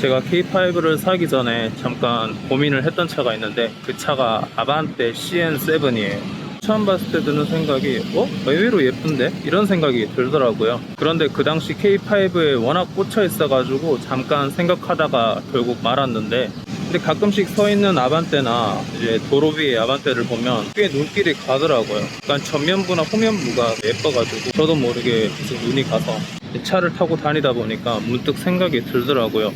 제가 K5를 사기 전에 잠깐 고민을 했던 차가 있는데 그 차가 아반떼 CN7이에요. 처음 봤을 때 드는 생각이 어? 의외로 예쁜데? 이런 생각이 들더라고요. 그런데 그 당시 K5에 워낙 꽂혀 있어가지고 잠깐 생각하다가 결국 말았는데 근데 가끔씩 서 있는 아반떼나 이제 도로 위의 아반떼를 보면 꽤 눈길이 가더라고요. 약간 전면부나 후면부가 예뻐가지고 저도 모르게 계속 눈이 가서 이 차를 타고 다니다 보니까 문득 생각이 들더라고요.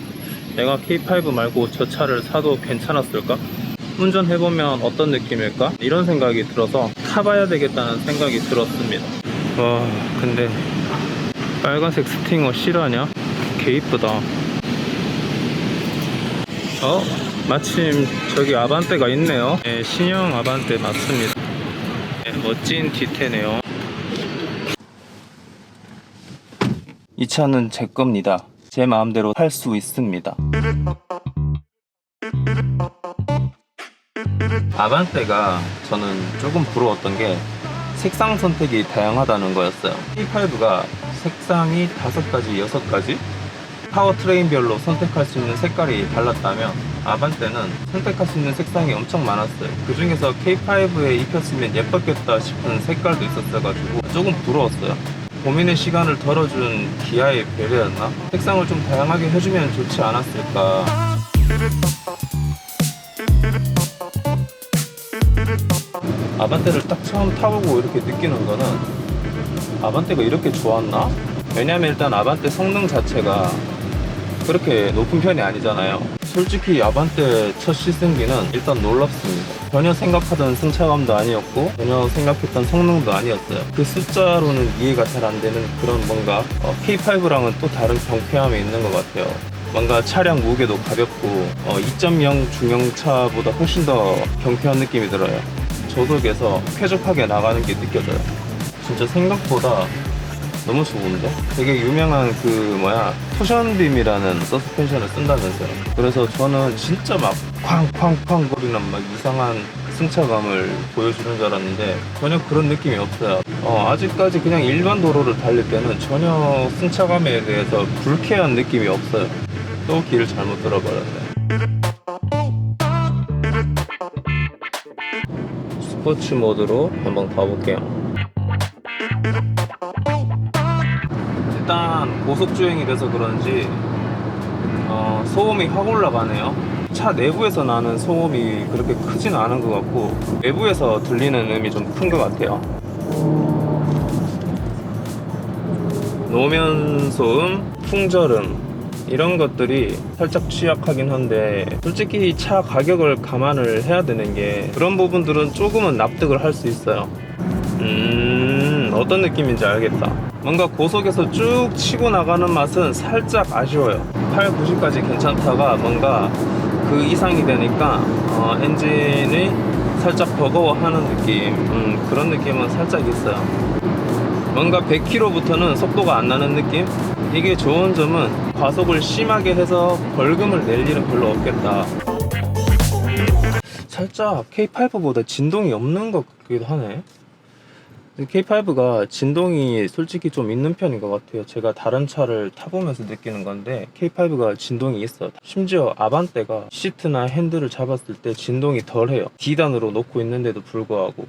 내가 K5 말고 저 차를 사도 괜찮았을까? 운전해보면 어떤 느낌일까? 이런 생각이 들어서 타봐야 되겠다는 생각이 들었습니다. 와, 근데 빨간색 스팅어 실화냐? 개 이쁘다. 어? 마침 저기 아반떼가 있네요. 네, 신형 아반떼 맞습니다. 네, 멋진 디테네요. 이 차는 제 겁니다. 제 마음대로 할 수 있습니다. 아반떼가 저는 조금 부러웠던 게 색상 선택이 다양하다는 거였어요. P5가 색상이 다섯 가지, 여섯 가지 파워트레인별로 선택할 수 있는 색깔이 달랐다면 아반떼는 선택할 수 있는 색상이 엄청 많았어요. 그 중에서 K5에 입혔으면 예뻤겠다 싶은 색깔도 있었어가지고 조금 부러웠어요. 고민의 시간을 덜어준 기아의 배려였나? 색상을 좀 다양하게 해주면 좋지 않았을까. 아반떼를 딱 처음 타보고 이렇게 느끼는 거는 아반떼가 이렇게 좋았나? 왜냐면 일단 아반떼 성능 자체가 그렇게 높은 편이 아니잖아요. 솔직히 아반떼 첫 시승기는 일단 놀랍습니다. 전혀 생각하던 승차감도 아니었고 전혀 생각했던 성능도 아니었어요. 그 숫자로는 이해가 잘 안 되는 그런 뭔가 어, K5랑은 또 다른 경쾌함이 있는 것 같아요. 뭔가 차량 무게도 가볍고 어, 2.0 중형차보다 훨씬 더 경쾌한 느낌이 들어요. 저속에서 쾌적하게 나가는 게 느껴져요. 진짜 생각보다 너무 좋은데? 되게 유명한 그 뭐야 쿠션빔이라는 서스펜션을 쓴다면서요. 그래서 저는 진짜 막 쾅쾅쾅 거리는 막 이상한 승차감을 보여주는 줄 알았는데 전혀 그런 느낌이 없어요. 어, 아직까지 그냥 일반 도로를 달릴 때는 전혀 승차감에 대해서 불쾌한 느낌이 없어요. 또 길을 잘못 들어버렸네. 스포츠 모드로 한번 가볼게요. 일단 고속 주행이 돼서 그런지 어, 소음이 확 올라가네요. 차 내부에서 나는 소음이 그렇게 크지는 않은 것 같고 외부에서 들리는 음이 좀 큰 것 같아요. 노면 소음, 풍절음 이런 것들이 살짝 취약하긴 한데 솔직히 이차 가격을 감안을 해야 되는 게 그런 부분들은 조금은 납득을 할 수 있어요. 음, 어떤 느낌인지 알겠다. 뭔가 고속에서 쭉 치고 나가는 맛은 살짝 아쉬워요. 8, 90까지 괜찮다가 뭔가 그 이상이 되니까 어, 엔진이 살짝 버거워하는 느낌. 음, 그런 느낌은 살짝 있어요. 뭔가 100km부터는 속도가 안 나는 느낌? 이게 좋은 점은 과속을 심하게 해서 벌금을 낼 일은 별로 없겠다. 살짝 K5보다 진동이 없는 것 같기도 하네. K5가 진동이 솔직히 좀 있는 편인 것 같아요. 제가 다른 차를 타보면서 느끼는 건데 K5가 진동이 있어. 심지어 아반떼가 시트나 핸들을 잡았을 때 진동이 덜해요. D단으로 놓고 있는데도 불구하고.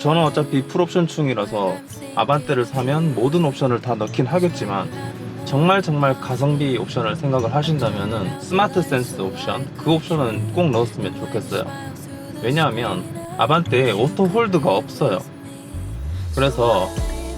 저는 어차피 풀옵션 충이라서 아반떼를 사면 모든 옵션을 다 넣긴 하겠지만 정말 정말 가성비 옵션을 생각을 하신다면은 스마트 센스 옵션 그 옵션은 꼭 넣었으면 좋겠어요. 왜냐하면 아반떼에 오토 홀드가 없어요. 그래서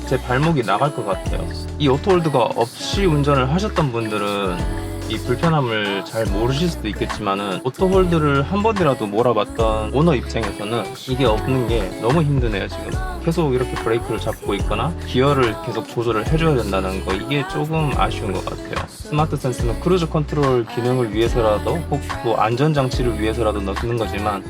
제 발목이 나갈 것 같아요. 이 오토 홀드가 없이 운전을 하셨던 분들은 이 불편함을 잘 모르실 수도 있겠지만은 오토 홀드를 한 번이라도 몰아봤던 오너 입장에서는 이게 없는 게 너무 힘드네요 지금. 계속 이렇게 브레이크를 잡고 있거나 기어를 계속 조절을 해줘야 된다는 거 이게 조금 아쉬운 것 같아요. 스마트 센스는 크루즈 컨트롤 기능을 위해서라도 혹또 안전장치를 위해서라도 넣는 거지만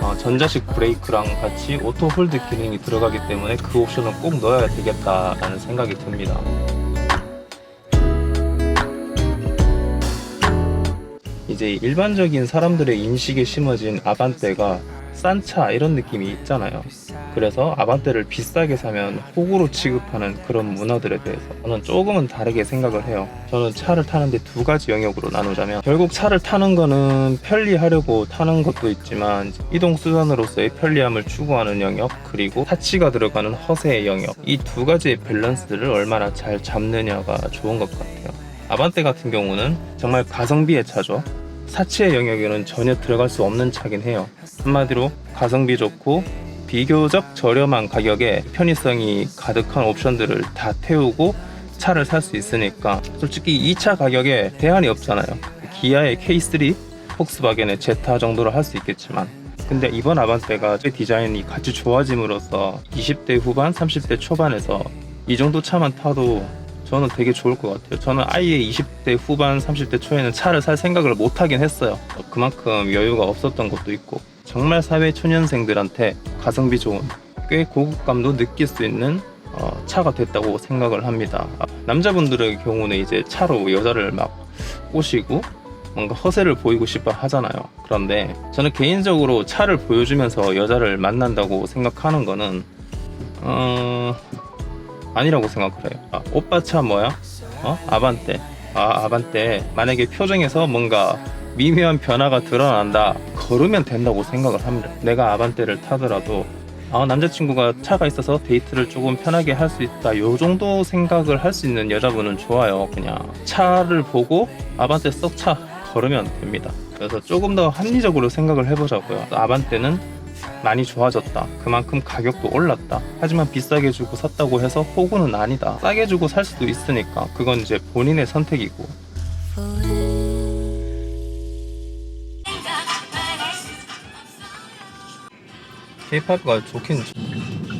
어, 전자식 브레이크랑 같이 오토 홀드 기능이 들어가기 때문에 그 옵션은 꼭 넣어야 되겠다라는 생각이 듭니다 이제 일반적인 사람들의 인식에 심어진 아반떼가 싼 차 이런 느낌이 있잖아요. 그래서 아반떼를 비싸게 사면 호구로 취급하는 그런 문화들에 대해서 저는 조금은 다르게 생각을 해요. 저는 차를 타는데 두 가지 영역으로 나누자면 결국 차를 타는 거는 편리하려고 타는 것도 있지만 이동 수단으로서의 편리함을 추구하는 영역 그리고 타치가 들어가는 허세의 영역 이 두 가지의 밸런스를 얼마나 잘 잡느냐가 좋은 것 같아요. 아반떼 같은 경우는 정말 가성비의 차죠. 사치의 영역에는 전혀 들어갈 수 없는 차긴 해요. 한마디로 가성비 좋고 비교적 저렴한 가격에 편의성이 가득한 옵션들을 다 태우고 차를 살 수 있으니까 솔직히 이 차 가격에 대안이 없잖아요. 기아의 K3, 폭스바겐의 제타 정도로 할 수 있겠지만 근데 이번 아반떼가 디자인이 같이 좋아짐으로써 20대 후반, 30대 초반에서 이 정도 차만 타도 저는 되게 좋을 것 같아요. 저는 아예 20대 후반, 30대 초에는 차를 살 생각을 못 하긴 했어요. 그만큼 여유가 없었던 것도 있고 정말 사회 초년생들한테 가성비 좋은 꽤 고급감도 느낄 수 있는 어, 차가 됐다고 생각을 합니다. 아, 남자분들의 경우는 이제 차로 여자를 막 꼬시고 뭔가 허세를 보이고 싶어 하잖아요. 그런데 저는 개인적으로 차를 보여주면서 여자를 만난다고 생각하는 거는 어 아니라고 생각을 해요. 아, 오빠 차 뭐야? 어 아반떼. 아 아반떼. 만약에 표정에서 뭔가 미묘한 변화가 드러난다. 걸으면 된다고 생각을 합니다. 내가 아반떼를 타더라도 아, 남자친구가 차가 있어서 데이트를 조금 편하게 할 수 있다. 요 정도 생각을 할 수 있는 여자분은 좋아요. 그냥 차를 보고 아반떼 썩 차 걸으면 됩니다. 그래서 조금 더 합리적으로 생각을 해보자고요. 아반떼는 많이 좋아졌다. 그만큼 가격도 올랐다. 하지만 비싸게 주고 샀다고 해서 호구는 아니다. 싸게 주고 살 수도 있으니까 그건 이제 본인의 선택이고. K-팝가 좋긴 좋-